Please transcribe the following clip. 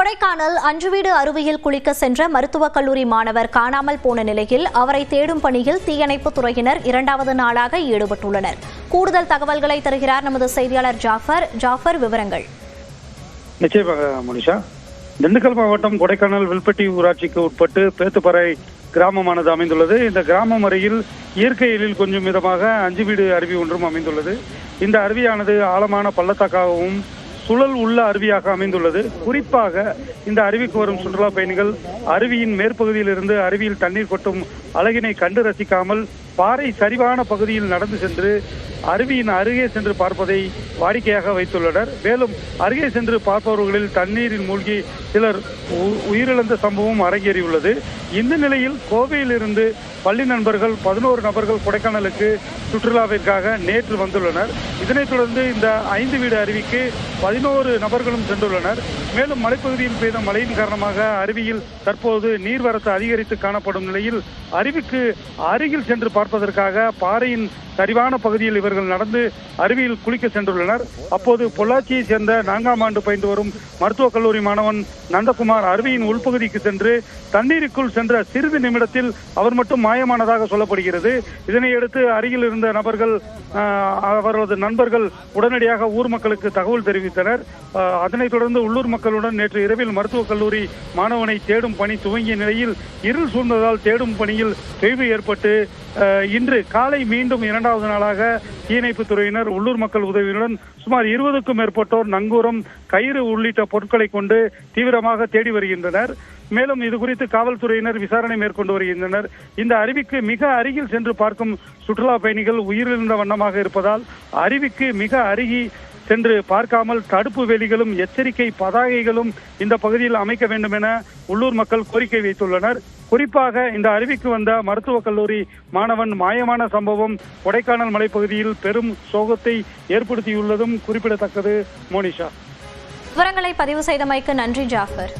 கொடைக்கானல் அஞ்சுவீடு அருவியில் குளிக்க சென்ற மருத்துவக் கல்லூரி மாணவர் காணாமல் போன நிலையில் அவரை தேடும் பணியில் தீயணைப்புத் துறையினர் இரண்டாவது நாளாக ஈடுபட்டுள்ளனர். கூடுதல் தகவல்களை தருகிறார் நமது செய்தியாளர் ஜாஃபர். ஜாஃபர் விவரங்கள். நிச்சயமாக மனிஷா. திண்டுக்கல் மாவட்டம் கொடைக்கானல் வில்பட்டி ஊராட்சிக்கு உட்பட்டு பேத்துப்பறை கிராமமானது அமைந்துள்ளது. இந்த கிராமம் அருகில் இயற்கை எழில் கொஞ்சம் விதமாக அஞ்சு வீடு அருவி ஒன்றும் அமைந்துள்ளது. இந்த அருவியானது ஆழமான பள்ளத்தாக்காகவும் சுழல் உள்ள அருவியாக அமைந்துள்ளது. குறிப்பாக இந்த அருவிக்கு வரும் சுற்றுலா பயணிகள் அருவியின் மேற்பகுதியில் இருந்து அருவியில் தண்ணீர் கொட்டும் அழகினை கண்டு ரசிக்காமல் பாறை சரிவான பகுதியில் நடந்து சென்று அருவியின் அருகே சென்று பார்ப்பதை வாடிக்கையாக வைத்துள்ளனர். மேலும் அருகே சென்று பார்ப்பவர்களில் தண்ணீரில் மூழ்கி சிலர் உ- உயிரிழந்த சம்பவம் அரங்கேறியுள்ளது. இந்த நிலையில் கோவையிலிருந்து பள்ளி நண்பர்கள் பதினோரு நபர்கள் கொடைக்கானலுக்கு சுற்றுலாவிற்காக நேற்று வந்துள்ளனர். இதனைத் தொடர்ந்து இந்த ஐந்து வீடு அருவிக்கு பதினோரு நபர்களும் சென்றுள்ளனர். மேலும் மலைப்பகுதியில் பெய்த மழையின் காரணமாக அருவியில் தற்போது நீர்வரத்து அதிகரித்து காணப்படும் நிலையில் அருவிக்கு அருகில் சென்று பார்ப்பதற்காக பாறையின் சரிவான பகுதியில் இவர்கள் நடந்து அருவியில் குளிக்க சென்றுள்ளனர். அப்போது பொள்ளாச்சியை சேர்ந்த நான்காம் ஆண்டு பயின்று வரும் மருத்துவக் கல்லூரி மாணவன் நந்தகுமார் அருவியின் உள்பகுதிக்கு சென்று தண்ணீருக்குள் சென்ற சிறிது நிமிடத்தில் அவர் மட்டும் மாயமானதாக சொல்லப்படுகிறது. இதனையடுத்து அருகில் இருந்த நபர்கள் அவரது நண்பர்கள் உடனடியாக ஊர் மக்களுக்கு தகவல் தெரிவித்தனர். அதனைத் தொடர்ந்து உள்ளூர் மக்களுடன் நேற்று இரவில் மருத்துவக் கல்லூரி மாணவனை தேடும் பணி துவங்கிய நிலையில் இருள் சூழ்ந்ததால் தேடும் பணியில் தொய்வு ஏற்பட்டு இன்று காலை மீண்டும் இரண்டாவது நாளாக தீயணைப்பு துறையினர் உள்ளூர் மக்கள் உதவியுடன் சுமார் இருபதுக்கும் மேற்பட்டோர் நங்கூரம் கயிறு உள்ளிட்ட பொருட்களை கொண்டு தீவிரமாக தேடி வருகின்றனர். மேலும் இது குறித்து காவல்துறையினர் விசாரணை மேற்கொண்டு வருகின்றனர். இந்த அருவிக்கு மிக அருகில் சென்று பார்க்கும் சுற்றுலா பயணிகள் உயிரிழந்த வண்ணமாக இருப்பதால் அருவிக்கு மிக அருகி சென்று பார்க்காமல் தடுப்பு வேலிகளும் எச்சரிக்கை பதாகைகளும் இந்த பகுதியில் அமைக்க வேண்டும் என உள்ளூர் மக்கள் கோரிக்கை வைத்துள்ளனர். குறிப்பாக இந்த அருவிக்கு வந்த மருத்துவக் கல்லூரி மாணவன் மாயமான சம்பவம் கொடைக்கானல் மலைப்பகுதியில் பெரும் சோகத்தை ஏற்படுத்தியுள்ளதும் குறிப்பிடத்தக்கது மோனிஷா. விவரங்களை பதிவு செய்தமைக்கு நன்றி ஜாஃபர்.